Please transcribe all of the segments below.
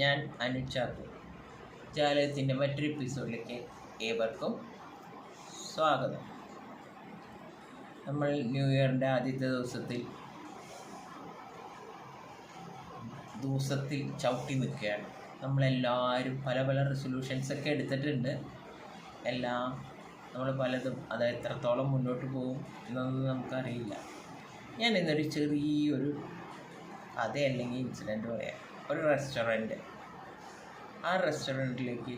ഞാൻ അനു ചാക്കു ജാലകത്തിന്റെ മറ്റൊരു എപ്പിസോഡിലേക്ക് ഏവർക്കും സ്വാഗതം. നമ്മൾ ന്യൂ ഇയറിന്റെ ആദ്യത്തെ ദിവസത്തിൽ ദിവസത്തിൽ ചവിട്ടി നിൽക്കുകയാണ്. നമ്മളെല്ലാവരും പല പല റെസൊല്യൂഷൻസൊക്കെ എടുത്തിട്ടുണ്ട്. എല്ലാം നമ്മൾ പലതും അത് എത്രത്തോളം മുന്നോട്ട് പോകും എന്നൊന്നും നമുക്കറിയില്ല. ഞാൻ ഇന്നൊരു ചെറിയൊരു കഥ അല്ലെങ്കിൽ ഇൻസിഡന്റ് പറയാം. ഒരു റെസ്റ്റോറന്റ് ആ റെസ്റ്റോറന്റിലേക്ക്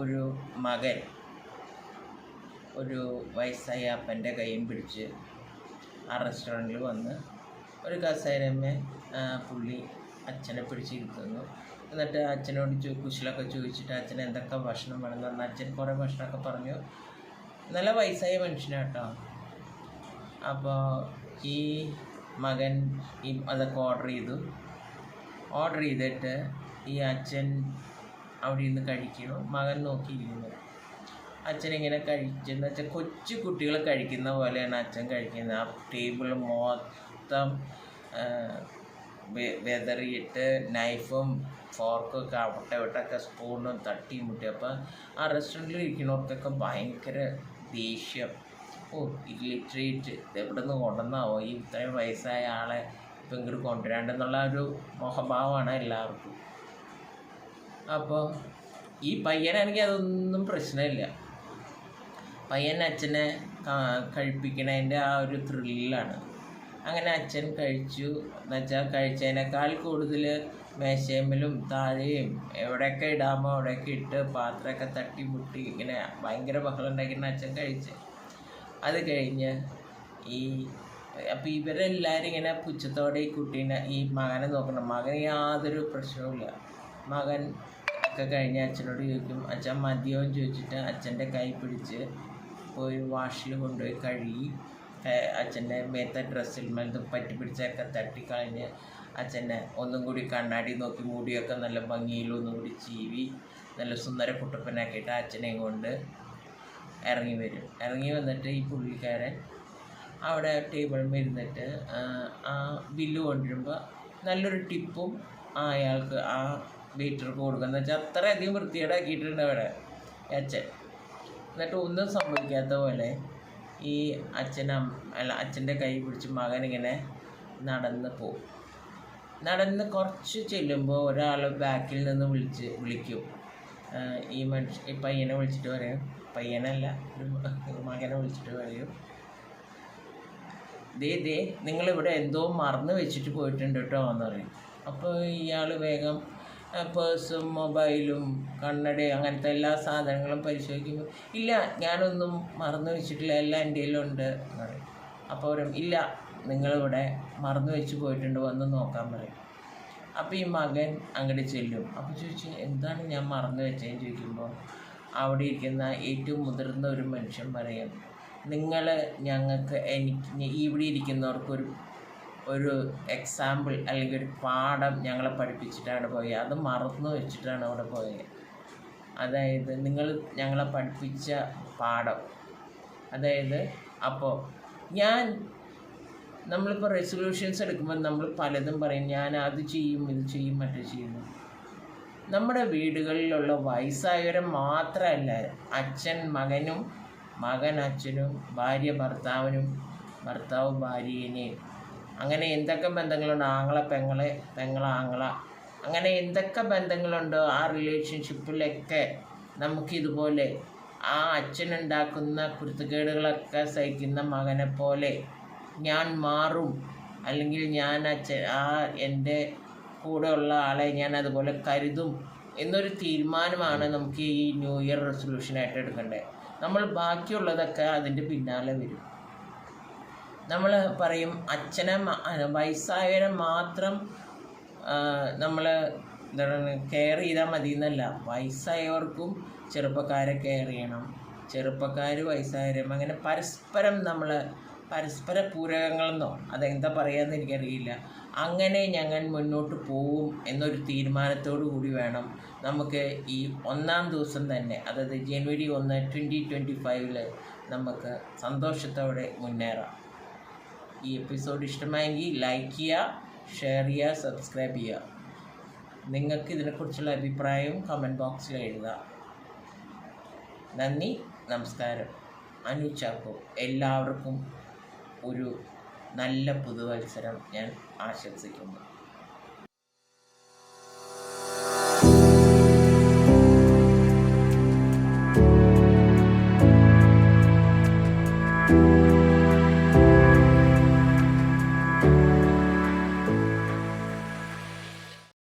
ഒരു മകൻ ഒരു വയസ്സായ അപ്പന്റെ കൈയും പിടിച്ച് ആ റെസ്റ്റോറന്റിൽ വന്ന് ഒരു കസേരമ്മേ പുള്ളി അച്ഛനെ പിടിച്ചിരുത്തുന്നു എന്നിട്ട് അച്ഛനോട് ചോ കുശലൊക്കെ ചോദിച്ചിട്ട് അച്ഛൻ എന്തൊക്കെ ഭക്ഷണം വേണം എന്ന് അച്ഛൻ കുറേ ഭക്ഷണമൊക്കെ പറഞ്ഞു. നല്ല വയസ്സായ മനുഷ്യനാട്ടോ. അപ്പോൾ ഈ മകൻ ഈ അതൊക്കെ ഓർഡർ ചെയ്തു. ഓർഡർ ചെയ്തിട്ട് ഈ അച്ഛൻ അവിടെ ഇരുന്ന് കഴിക്കുന്നു മകൻ നോക്കിയിരിക്കുന്നു അച്ഛൻ ഇങ്ങനെ കഴിച്ചെന്ന് വെച്ചാൽ കൊച്ചു കുട്ടികൾ കഴിക്കുന്ന പോലെയാണ് അച്ഛൻ കഴിക്കുന്നത്. ആ ടേബിൾ മൊത്തം വെതറിയിട്ട് നൈഫും ഫോർക്കും ഒക്കെ അവിടെ സ്പൂണും തട്ടി മുട്ടി അപ്പോൾ ആ റെസ്റ്റോറന്റിൽ ഇരിക്കുന്നവർക്കൊക്കെ ഭയങ്കര ദേഷ്യം. ഓ ഇല്ലിട്രേറ്റ് എവിടെ നിന്ന് കൊണ്ടുവന്നാവോ? ഈ ഇത്രയും വയസ്സായ ആളെ ഇപ്പം ഇങ്ങോട്ട് കൊണ്ടുവരാണ്ടെന്നുള്ള ഒരു മോഹഭാവമാണ് എല്ലാവർക്കും. അപ്പോൾ ഈ പയ്യനാണെങ്കിൽ അതൊന്നും പ്രശ്നമില്ല. പയ്യൻ അച്ഛനെ കഴിപ്പിക്കണതിന്റെ ആ ഒരു ത്രില്ലാണ് അങ്ങനെ അച്ഛൻ കഴിച്ചു. എന്നുവെച്ചാൽ കഴിച്ചതിനേക്കാൾ കൂടുതൽ മേശയമ്മലും താഴെയും എവിടെയൊക്കെ ഇടാമോ അവിടെയൊക്കെ ഇട്ട് പാത്രമൊക്കെ തട്ടി മുട്ടി ഇങ്ങനെ ഭയങ്കര ബഹളം ഉണ്ടാക്കിയിട്ട് അച്ഛൻ കഴിച്ച്. അത് കഴിഞ്ഞ് ഈ അപ്പോൾ ഇവരെല്ലാവരും ഇങ്ങനെ പുച്ഛത്തോടെ ഈ കുട്ടീനെ ഈ മകനെ നോക്കണം. മകന് യാതൊരു പ്രശ്നവുമില്ല. മകൻ ഒക്കെ കഴിഞ്ഞ് അച്ഛനോട് ചോദിക്കും അച്ഛൻ മതിയോ? എന്ന് ചോദിച്ചിട്ട് അച്ഛന്റെ കൈ പിടിച്ച് പോയി വാഷിൽ കൊണ്ടുപോയി കഴുകി അച്ഛന്റെ മേത്ത ഡ്രസ്സിൽ മേലത്ത് പറ്റി പിടിച്ചൊക്കെ തട്ടിക്കളഞ്ഞ് അച്ഛനെ ഒന്നും കൂടി കണ്ണാടി നോക്കി മുടിയൊക്കെ നല്ല ഭംഗിയിൽ ഒന്നും കൂടി ചീവി നല്ല സുന്ദര കുട്ടപ്പനാക്കിയിട്ട് അച്ഛനെയും കൊണ്ട് ഇറങ്ങി വരും. ഇറങ്ങി വന്നിട്ട് ഈ പുള്ളിക്കാരൻ അവിടെ ടേബിളിൽ ഇരുന്നിട്ട് ആ, ബില്ല് കൊണ്ടുവരുമ്പോൾ നല്ലൊരു ടിപ്പും അയാൾക്ക് ആ വെയിറ്റർക്ക് കൊടുക്കുക. എന്ന് വെച്ചാൽ അത്രയധികം വൃത്തികേടാക്കിയിട്ടുണ്ട് അവിടെ അച്ഛൻ. എന്നിട്ട് ഒന്നും സംഭവിക്കാത്ത പോലെ ഈ അച്ഛൻ അല്ല അച്ഛന്റെ കൈ പിടിച്ച് മകൻ ഇങ്ങനെ നടന്ന് പോകും നടന്ന് കുറച്ച് ചെല്ലുമ്പോൾ ഒരാൾ ബാക്കിൽ നിന്ന് വിളിച്ച് വിളിക്കും. ഈ മനുഷ്യ ഈ പയ്യനെ വിളിച്ചിട്ട് പറയും. പയ്യനല്ല മകനെ വിളിച്ചിട്ട് പറയും. ദേ ദേ നിങ്ങളിവിടെ എന്തോ മറന്നു വെച്ചിട്ട് പോയിട്ടുണ്ട് കേട്ടോ എന്ന് പറയും. അപ്പോൾ ഇയാൾ വേഗം പേഴ്സും മൊബൈലും കണ്ണടയും അങ്ങനത്തെ എല്ലാ സാധനങ്ങളും പരിശോധിക്കുമ്പോൾ ഇല്ല ഞാനൊന്നും മറന്നു വെച്ചിട്ടില്ല എല്ലാം എന്റെ കയ്യിലുണ്ട് അപ്പോൾ പറയും. ഇല്ല നിങ്ങളിവിടെ മറന്നു വെച്ച് പോയിട്ടുണ്ട് വന്ന് നോക്കാൻ പറയും. അപ്പോൾ ഈ മകൻ അങ്ങോട്ട് ചെല്ലും. അപ്പോൾ ചോദിച്ചു എന്താണ് ഞാൻ മറന്നു വെച്ചതെന്ന് ചോദിക്കുമ്പോൾ അവിടെ ഇരിക്കുന്ന ഏറ്റവും മുതിർന്ന ഒരു മനുഷ്യൻ പറയും നിങ്ങൾ ഞങ്ങൾക്ക് എനിക്ക് ഇവിടെ ഇരിക്കുന്നവർക്കൊരു ഒരു എക്സാമ്പിൾ അല്ലെങ്കിൽ ഒരു പാഠം ഞങ്ങളെ പഠിപ്പിച്ചിട്ടാണ് പോയത് അത് മറന്നു വെച്ചിട്ടാണ് അവിടെ പോയത് അതായത് നിങ്ങൾ ഞങ്ങളെ പഠിപ്പിച്ച പാഠം. അതായത് അപ്പോൾ ഞാൻ നമ്മളിപ്പോൾ റെസൊല്യൂഷൻസ് എടുക്കുമ്പോൾ നമ്മൾ പലതും പറയും. ഞാൻ അത് ചെയ്യും ഇത് ചെയ്യും മറ്റേ ചെയ്യുന്നു നമ്മുടെ വീടുകളിലുള്ള വയസ്സായവരെ മാത്രമല്ല അച്ഛൻ മകനും മകൻ അച്ഛനും ഭാര്യ ഭർത്താവിനും ഭർത്താവ് ഭാര്യനെയും അങ്ങനെ എന്തൊക്കെ ബന്ധങ്ങളുണ്ട്? ആങ്ങളെ പെങ്ങളെ പെങ്ങള ആങ്ങള. അങ്ങനെ എന്തൊക്കെ ബന്ധങ്ങളുണ്ടോ ആ റിലേഷൻഷിപ്പിലൊക്കെ നമുക്കിതുപോലെ ആ അച്ഛനുണ്ടാക്കുന്ന കുരുത്തക്കേടുകളൊക്കെ സഹിക്കുന്ന മകനെ പോലെ ഞാൻ മാറും. അല്ലെങ്കിൽ ഞാൻ അച്ഛൻ ആ എന്റെ കൂടെ ഉള്ള ആളെ ഞാൻ അതുപോലെ കരുതും എന്നൊരു തീരുമാനമാണ് നമുക്ക് ഈ ന്യൂ ഇയർ റെസൊല്യൂഷനായിട്ട് എടുക്കേണ്ടത്. നമ്മൾ ബാക്കിയുള്ളതൊക്കെ അതിന്റെ പിന്നാലെ വരും. നമ്മൾ പറയും അച്ഛനെ വയസ്സായവരെ മാത്രം നമ്മൾ എന്താണ് കെയർ ചെയ്താൽ മതി എന്നല്ല വയസ്സായവർക്കും ചെറുപ്പക്കാരെ കെയർ ചെയ്യണം. ചെറുപ്പക്കാർ വയസ്സായവരും അങ്ങനെ പരസ്പരം നമ്മൾ പരസ്പര പൂരകങ്ങളെന്നോ അതെന്താ പറയുകയെന്ന് എനിക്കറിയില്ല. അങ്ങനെ ഞങ്ങൾ മുന്നോട്ട് പോവും എന്നൊരു തീരുമാനത്തോടു കൂടി വേണം നമുക്ക് ഈ ഒന്നാം ദിവസം തന്നെ അതായത് ജനുവരി ഒന്ന് ട്വന്റി ട്വന്റി ഫൈവിൽ നമുക്ക് സന്തോഷത്തോടെ മുന്നേറാം. ഈ എപ്പിസോഡ് ഇഷ്ടമായെങ്കിൽ ലൈക്ക് ചെയ്യുക ഷെയർ ചെയ്യുക സബ്സ്ക്രൈബ് ചെയ്യുക. നിങ്ങൾക്ക് ഇതിനെക്കുറിച്ചുള്ള അഭിപ്രായവും കമന്റ് ബോക്സിൽ എഴുതുക. നന്ദി നമസ്കാരം. അനു ചാക്കോ എല്ലാവർക്കും ഒരു നല്ല പുതുവത്സരം ഞാൻ ആശംസിക്കുന്നു.